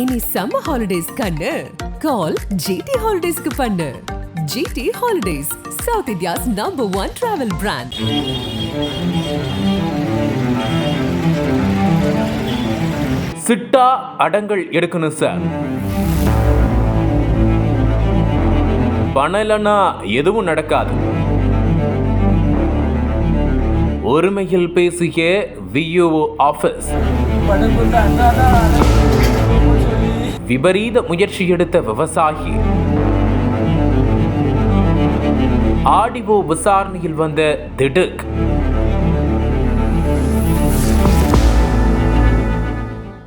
இனி summer holidays கண்ணு. கால் GT ஹாலிடேஸ்க்கு பண்ணு. GT holidays south India's number one travel brand சிட்டா அடங்கல் எடுக்கணும் சார் பணம் இல்லைன்னா எதுவும் நடக்காது. ஒருமையில் பேசிய வியூஓ ஆபீஸ் விபரீத முயற்சி எடுத்த விவசாயி. ஆடிஓ விசாரணையில் வந்த திடுக்.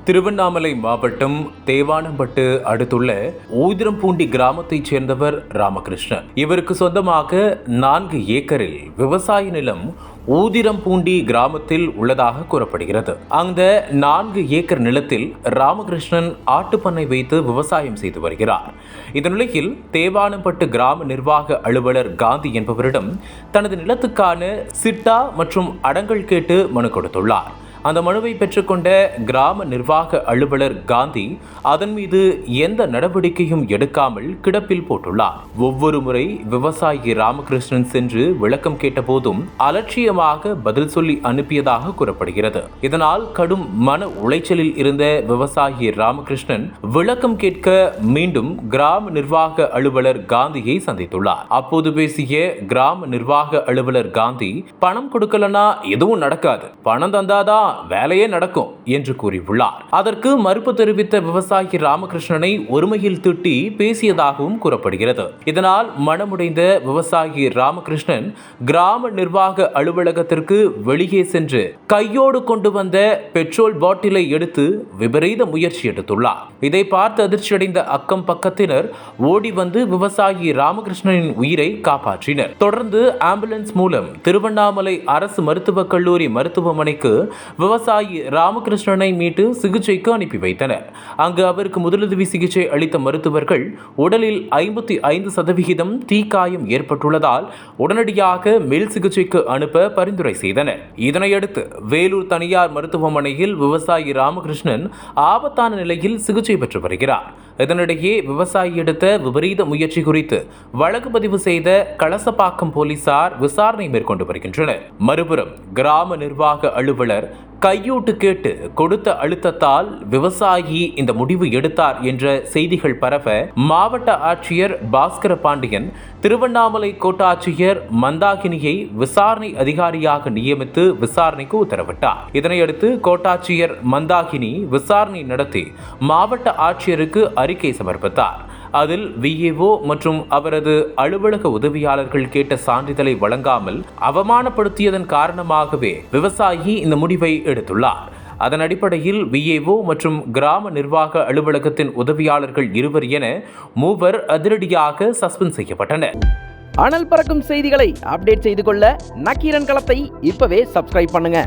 திருவண்ணாமலை மாவட்டம் தேவானம்பட்டு அடுத்துள்ள ஊதிரம்பூண்டி கிராமத்தைச் சேர்ந்தவர் ராமகிருஷ்ணன். இவருக்கு சொந்தமாக நான்கு ஏக்கரில் விவசாய நிலம் ஊதிரம்பூண்டி கிராமத்தில் உள்ளதாக கூறப்படுகிறது. அந்த நான்கு ஏக்கர் நிலத்தில் ராமகிருஷ்ணன் ஆட்டுப்பண்ணை வைத்து விவசாயம் செய்து வருகிறார். இந்த நிலையில் தேவானம்பட்டு கிராம நிர்வாக அலுவலர் காந்தி என்பவரிடம் தனது நிலத்துக்கான சிட்டா மற்றும் அடங்கல் கேட்டு மனு கொடுத்துள்ளார். அந்த மனுவை பெற்றுக்கொண்ட கிராம நிர்வாக அலுவலர் காந்தி அதன் மீது எந்த நடவடிக்கையும் எடுக்காமல் கிடப்பில் போட்டுள்ளார். ஒவ்வொரு முறை விவசாயி ராமகிருஷ்ணன் சென்று விளக்கம் கேட்டபோதும் அலட்சியமாக பதில் சொல்லி அனுப்பியதாக கூறப்படுகிறது. இதனால் கடும் மன உளைச்சலில் இருந்த விவசாயி ராமகிருஷ்ணன் விளக்கம் கேட்க மீண்டும் கிராம நிர்வாக அலுவலர் காந்தியை சந்தித்துள்ளார். அப்போது பேசிய கிராம நிர்வாக அலுவலர் காந்தி பணம் கொடுக்கலனா எதுவும் நடக்காது. பணம் தந்தாதான் வேலையே நடக்கும் என்று கூறியுள்ளார். அதற்கு மறுப்பு தெரிவித்த விவசாயி ராமகிருஷ்ணனை ஒருமையில் திட்டி பேசியதாகவும் கூறப்படுகிறது. இதனால் மனமுடைந்த விவசாயி ராமகிருஷ்ணன் கிராம நிர்வாக அலுவலகத்திற்கு வெளியே சென்று கையோடு கொண்டு வந்த பெட்ரோல் பாட்டிலை எடுத்து விபரீத முயற்சி எடுத்துள்ளார். இதை பார்த்து அதிர்ச்சியடைந்த அக்கம் பக்கத்தினர் ஓடி வந்து விவசாயி ராமகிருஷ்ணனின் உயிரை காப்பாற்றினர். தொடர்ந்து ஆம்புலன்ஸ் மூலம் திருவண்ணாமலை அரசு மருத்துவக் கல்லூரி மருத்துவமனைக்கு விவசாயி ராமகிருஷ்ணனை மீட்டு சிகிச்சைக்கு அனுப்பி வைத்தனர். அங்கு அவருக்கு முதலுதவி சிகிச்சை அளித்த மருத்துவர்கள் உடலில் ஐம்பத்தி ஐந்து சதவிகிதம் தீக்காயம் ஏற்பட்டுள்ளதால் உடனடியாக மேல் சிகிச்சைக்கு அனுப்ப பரிந்துரை செய்தனர். இதனையடுத்து வேலூர் தனியார் மருத்துவமனையில் விவசாயி ராமகிருஷ்ணன் ஆபத்தான நிலையில் சிகிச்சை பெற்று வருகிறார். இதனிடையே விவசாயி எடுத்த விபரீத முயற்சி குறித்து வழக்கு பதிவு செய்த கலசப்பாக்கம் போலீசார் விசாரணை மேற்கொண்டு வருகின்றனர். மறுபுறம் கிராம நிர்வாக அலுவலர் கையூட்டு கேட்டு கொடுத்த அழுத்தத்தால் விவசாயி இந்த முடிவு எடுத்தார் என்ற செய்திகள் பரவ மாவட்ட ஆட்சியர் பாஸ்கர பாண்டியன் திருவண்ணாமலை கோட்டாட்சியர் மந்தாகினியை விசாரணை அதிகாரியாக நியமித்து விசாரணைக்கு உத்தரவிட்டார். இதனையடுத்து கோட்டாட்சியர் மந்தாகினி விசாரணை நடத்தி மாவட்ட ஆட்சியருக்கு அறிக்கை சமர்ப்பித்தார். அதில் விஏஓ மற்றும் அவரது அலுவலக உதவியாளர்கள் கேட்ட சான்றிதழை வழங்காமல் அவமானப்படுத்தியதன் காரணமாகவே விவசாயி இந்த முடிவை எடுத்துள்ளார். அதன் அடிப்படையில் விஏஓ மற்றும் கிராம நிர்வாக அலுவலகத்தின் உதவியாளர்கள் இருவர் என மூவர் அதிரடியாக சஸ்பெண்ட் செய்யப்பட்டனர். அனல் பறக்கும் செய்திகளை அப்டேட் செய்து கொள்ள நக்கீரன் களத்தை இப்பவே சப்ஸ்கிரைப் பண்ணுங்க.